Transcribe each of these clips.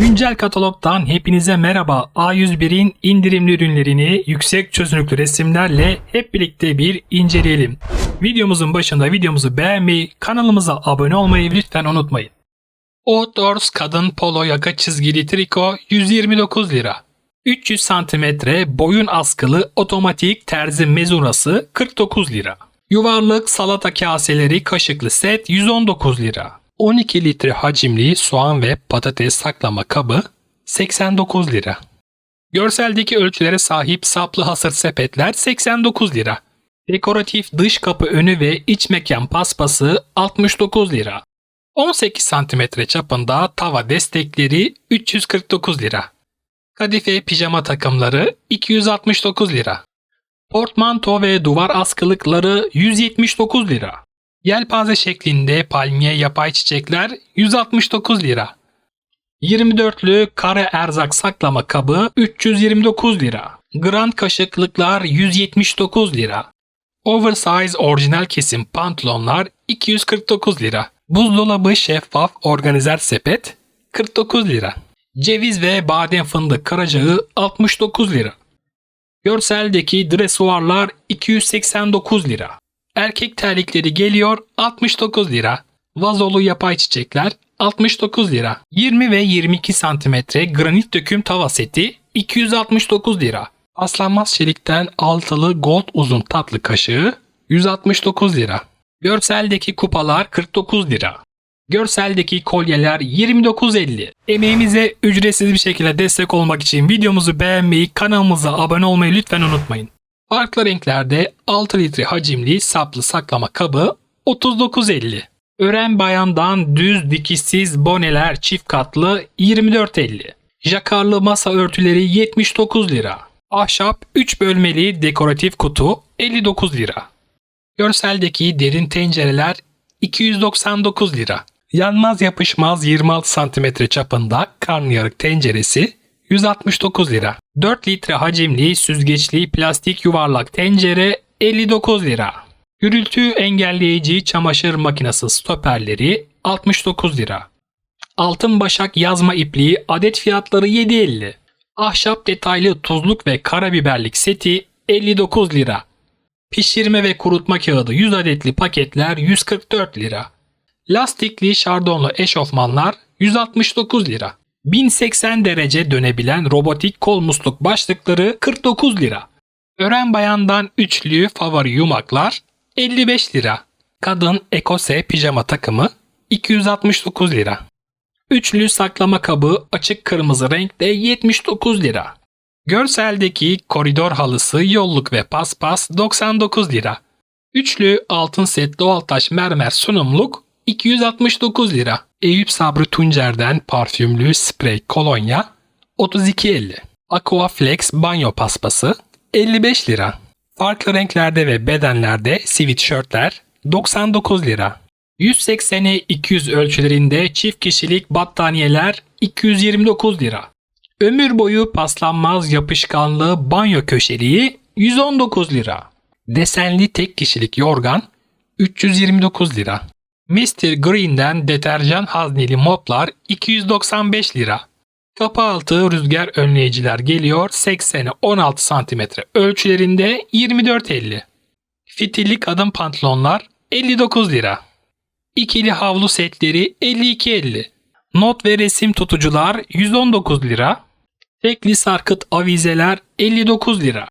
Güncel katalogdan hepinize merhaba. A101'in indirimli ürünlerini yüksek çözünürlüklü resimlerle hep birlikte bir inceleyelim. Videomuzun başında videomuzu beğenmeyi, kanalımıza abone olmayı lütfen unutmayın. Outdoors kadın polo yaka çizgili triko 129 lira. 300 cm boyun askılı otomatik terzi mezurası 49 lira. Yuvarlak salata kaseleri kaşıklı set 119 lira. 12 litre hacimli soğan ve patates saklama kabı 89 lira. Görseldeki ölçülere sahip saplı hasır sepetler 89 lira. Dekoratif dış kapı önü ve iç mekan paspası 69 lira. 18 cm çapında tava destekleri 349 lira. Kadife pijama takımları 269 lira. Portmanto ve duvar askılıkları 179 lira. Yelpaze şeklinde palmiye yapay çiçekler 169 lira. 24'lü kare erzak saklama kabı 329 lira. Grand kaşıklıklar 179 lira. Oversize orijinal kesim pantolonlar 249 lira. Buzdolabı şeffaf organizer sepet 49 lira. Ceviz ve badem fındık karacağı 69 lira. Görseldeki dresuarlar 289 lira. Erkek terlikleri geliyor 69 lira. Vazolu yapay çiçekler 69 lira. 20 ve 22 cm granit döküm tava seti 269 lira. Aslanmaz çelikten altılı gold uzun tatlı kaşığı 169 lira. Görseldeki kupalar 49 lira. Görseldeki kolyeler 29.50. Emeğimize ücretsiz bir şekilde destek olmak için videomuzu beğenmeyi, kanalımıza abone olmayı lütfen unutmayın. Farklı renklerde 6 litre hacimli saplı saklama kabı 39.50. Ören bayandan düz dikişsiz boneler çift katlı 24.50. Jakarlı masa örtüleri 79 lira. Ahşap 3 bölmeli dekoratif kutu 59 lira. Görseldeki derin tencereler 299 lira. Yanmaz yapışmaz 26 cm çapında karnıyarık tenceresi 169 lira. 4 litre hacimli süzgeçli plastik yuvarlak tencere 59 lira. Gürültü engelleyici çamaşır makinesi stoperleri 69 lira. Altın başak yazma ipliği adet fiyatları 7.50. Ahşap detaylı tuzluk ve karabiberlik seti 59 lira. Pişirme ve kurutma kağıdı 100 adetli paketler 144 lira. Lastikli şardonlu eşofmanlar 169 lira. 1080 derece dönebilen robotik kol musluk başlıkları 49 lira. Ören bayandan üçlü favori yumaklar 55 lira. Kadın ekose pijama takımı 269 lira. Üçlü saklama kabı açık kırmızı renkte 79 lira. Görseldeki koridor halısı yolluk ve paspas 99 lira. Üçlü altın set doğal taş mermer sunumluk 269 lira. Eyüp Sabri Tuncer'den parfümlü sprey kolonya 32.50. Aquaflex banyo paspası 55 lira. Farklı renklerde ve bedenlerde sweatshirtler 99 lira. 180'e 200 ölçülerinde çift kişilik battaniyeler 229 lira. Ömür boyu paslanmaz yapışkanlı banyo köşeliği 119 lira. Desenli tek kişilik yorgan 329 lira. Mr. Green'den deterjan hazneli moplar 295 lira. Kapı altı rüzgar önleyiciler geliyor 80'e 16 cm ölçülerinde 24.50. Fitilli kadın pantolonlar 59 lira. İkili havlu setleri 52.50. Not ve resim tutucular 119 lira. Tekli sarkıt avizeler 59 lira.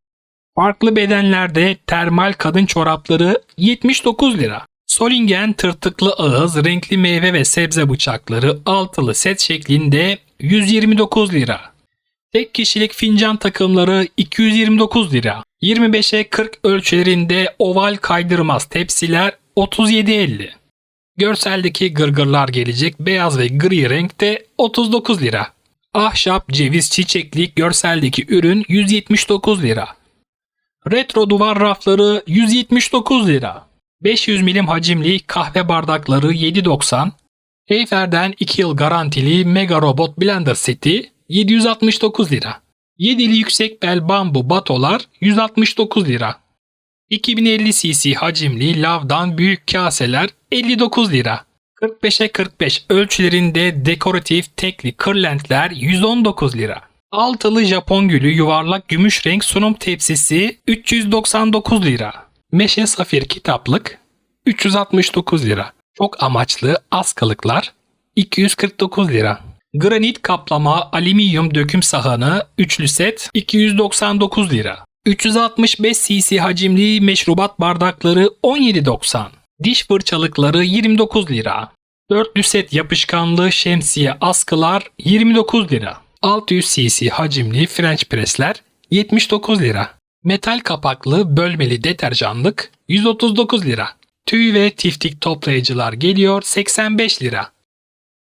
Farklı bedenlerde termal kadın çorapları 79 lira. Solingen tırtıklı ağız renkli meyve ve sebze bıçakları altılı set şeklinde 129 lira. Tek kişilik fincan takımları 229 lira. 25'e 40 ölçülerinde oval kaydırmaz tepsiler 37.50. Görseldeki gırgırlar gelecek beyaz ve gri renkte 39 lira. Ahşap ceviz çiçeklik görseldeki ürün 179 lira. Retro duvar rafları 179 lira. 500 milim hacimli kahve bardakları 7.90. Heyfer'den 2 yıl garantili Mega Robot Blender seti 769 lira. 7'li yüksek bel bambu batolar 169 lira. 2050 cc hacimli lavdan büyük kaseler 59 lira. 45'e 45 ölçülerinde dekoratif tekli kırlentler 119 lira. Altılı Japon gülü yuvarlak gümüş renk sunum tepsisi 399 lira. Meşe safir kitaplık 369 lira. Çok amaçlı askılıklar 249 lira. Granit kaplama alüminyum döküm sahanı üçlü set 299 lira. 365 cc hacimli meşrubat bardakları 17.90. Diş fırçalıkları 29 lira. Dörtlü set yapışkanlı şemsiye askılar 29 lira. 600 cc hacimli French pressler 79 lira. Metal kapaklı bölmeli deterjanlık 139 lira. Tüy ve tiftik toplayıcılar geliyor 85 lira.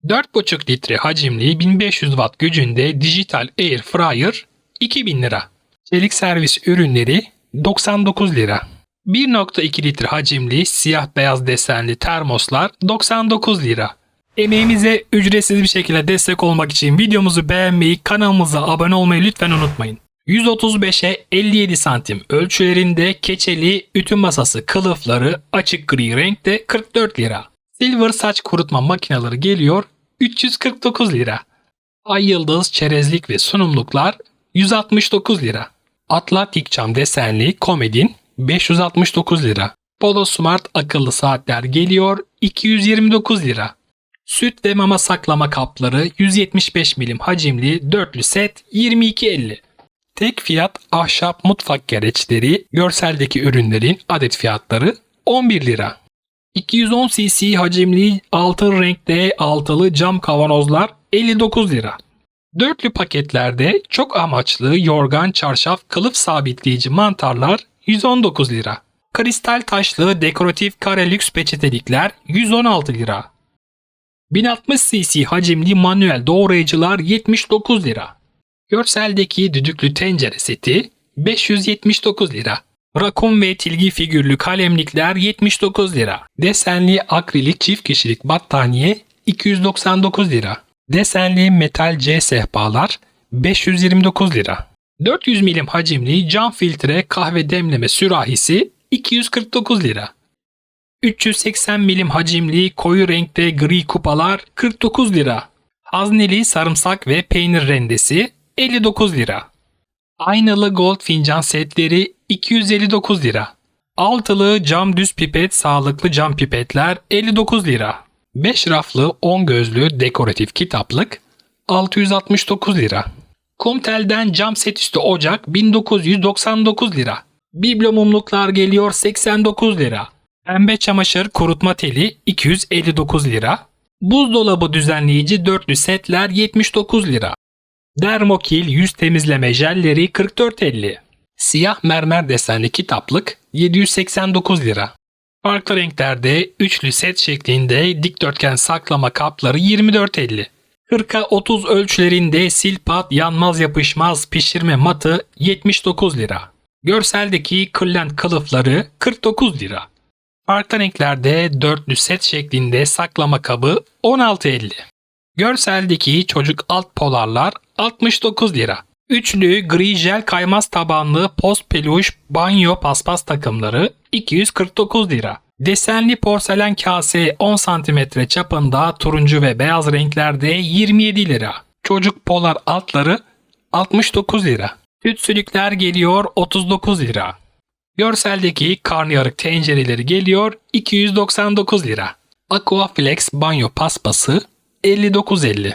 4,5 litre hacimli 1500 watt gücünde dijital air fryer 2000 lira. Çelik servis ürünleri 99 lira. 1.2 litre hacimli siyah beyaz desenli termoslar 99 lira. Emeğimize ücretsiz bir şekilde destek olmak için videomuzu beğenmeyi, kanalımıza abone olmayı lütfen unutmayın. 135'e 57 santim ölçülerinde keçeli ütü masası kılıfları açık gri renkte 44 lira. Silver saç kurutma makineleri geliyor 349 lira. Ay yıldız çerezlik ve sunumluklar 169 lira. Atlantik cam desenli komedin 569 lira. Polo Smart akıllı saatler geliyor 229 lira. Süt ve mama saklama kapları 175 milim hacimli dörtlü set 22.50. Tek fiyat ahşap mutfak gereçleri görseldeki ürünlerin adet fiyatları 11 lira. 210 cc hacimli altın renkte altılı cam kavanozlar 59 lira. Dörtlü paketlerde çok amaçlı yorgan çarşaf kılıf sabitleyici mantarlar 119 lira. Kristal taşlı dekoratif kare lüks peçetelikler 116 lira. 1060 cc hacimli manuel doğrayıcılar 79 lira. Görseldeki düdüklü tencere seti 579 lira. Rakun ve tilgi figürlü kalemlikler 79 lira. Desenli akrilik çift kişilik battaniye 299 lira. Desenli metal C sehpalar 529 lira. 400 milim hacimli cam filtre kahve demleme sürahisi 249 lira. 380 milim hacimli koyu renkte gri kupalar 49 lira. Hazneli sarımsak ve peynir rendesi 59 lira. Aynalı gold fincan setleri 259 lira. Altılı cam düz pipet sağlıklı cam pipetler 59 lira. 5 raflı 10 gözlü dekoratif kitaplık 669 lira. Kumtel'den cam set üstü ocak 1999 lira. Biblo mumluklar geliyor 89 lira. Pembe çamaşır kurutma teli 259 lira. Buzdolabı düzenleyici dörtlü setler 79 lira. Dermokil yüz temizleme jelleri 44.50. Siyah mermer desenli kitaplık 789 lira. Farklı renklerde üçlü set şeklinde dikdörtgen saklama kapları 24.50. 40'a 30 ölçülerinde silpat yanmaz yapışmaz pişirme matı 79 lira. Görseldeki kırlent kılıfları 49 lira. Farklı renklerde dörtlü set şeklinde saklama kabı 16.50. Görseldeki çocuk alt polarlar 69 lira. Üçlü gri jel kaymaz tabanlı post peluş banyo paspas takımları 249 lira. Desenli porselen kase 10 cm çapında turuncu ve beyaz renklerde 27 lira. Çocuk polar altları 69 lira. Tütsülükler geliyor 39 lira. Görseldeki karnıyarık tencereleri geliyor 299 lira. Aquaflex banyo paspası 59.50.